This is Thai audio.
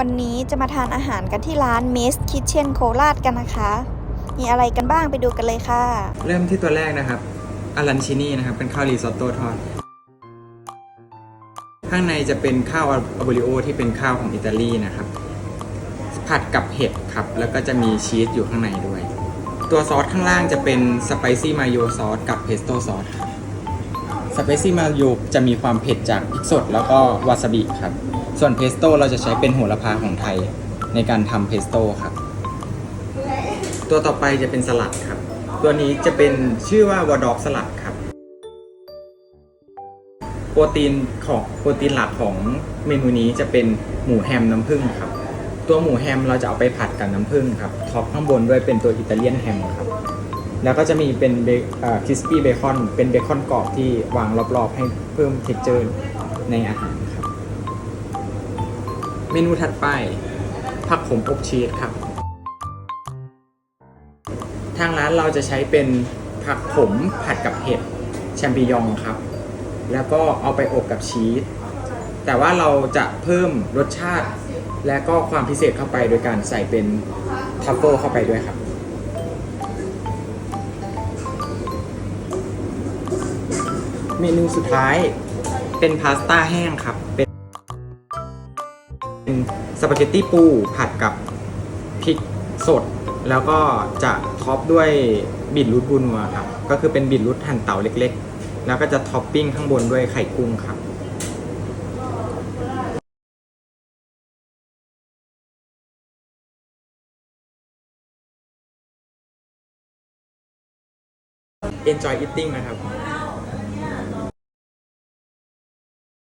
วันนี้จะมาทานอาหารกันที่ร้าน m e s Kitchen โคราชกันนะคะ มีอะไรกันบ้างไปดูกันเลยค่ะ เริ่มที่ตัวแรกนะครับอารันชินีนะครับ เป็นข้าวรีซอตโต้ทอด ข้างในจะเป็นข้าวอาโบริโอที่เป็นข้าวของอิตาลีนะครับ ผัดกับเห็ดครับ แล้วก็จะมีชีสอยู่ข้างในด้วย ตัวซอสข้างล่างจะเป็นสไปซี่มาโยซอสกับเพสโต้ซอสครับสไปซี่มาโยจะมีความเผ็ดจากพริกสดแล้วก็วาซาบิครับ ส่วนเพสโต้เราจะใช้เป็นโหระพาของไทยในการทำเพสโต้ครับ ตัวต่อไปจะเป็นสลัดครับ ตัวนี้จะเป็นชื่อว่าวอดอกสลัดครับ โปรตีนของโปรตีนหลักของเมนูนี้จะเป็นหมูแฮมน้ำผึ้งครับ ตัวหมูแฮมเราจะเอาไปผัดกับน้ำผึ้งครับ ท็อปข้างบนด้วยเป็นตัวอิตาเลียนแฮมครับ แล้วก็จะมีเป็นเบคริสปี้เบคอน เป็นเบคอนกรอบที่วางรอบๆ ให้เพิ่มเท็กเจอร์ในอาหาร เมนูถัดไป ผักขมอบชีสครับ ทางร้านเราจะใช้เป็นผักขมผัดกับเห็ดแชมปิญองครับ แล้วก็เอาไปอบกับชีส แต่ว่าเราจะเพิ่มรสชาติ และก็ความพิเศษเข้าไปโดยการใส่เป็นทัฟเฟิลเข้าไปด้วยครับเมนูสุดท้ายเป็นพาสต้าแห้งครับ เป็นเป็น สปาเกตตี้ปูผัดกับพริกสด แล้วก็จะท็อปด้วยบีทรูทบูนัวครับ ก็คือเป็นบีทรูทหั่นเต๋าเล็กๆ แล้วก็จะท็อปปิ้งข้างบนด้วยไข่กุ้งครับ Enjoy eating นะครับ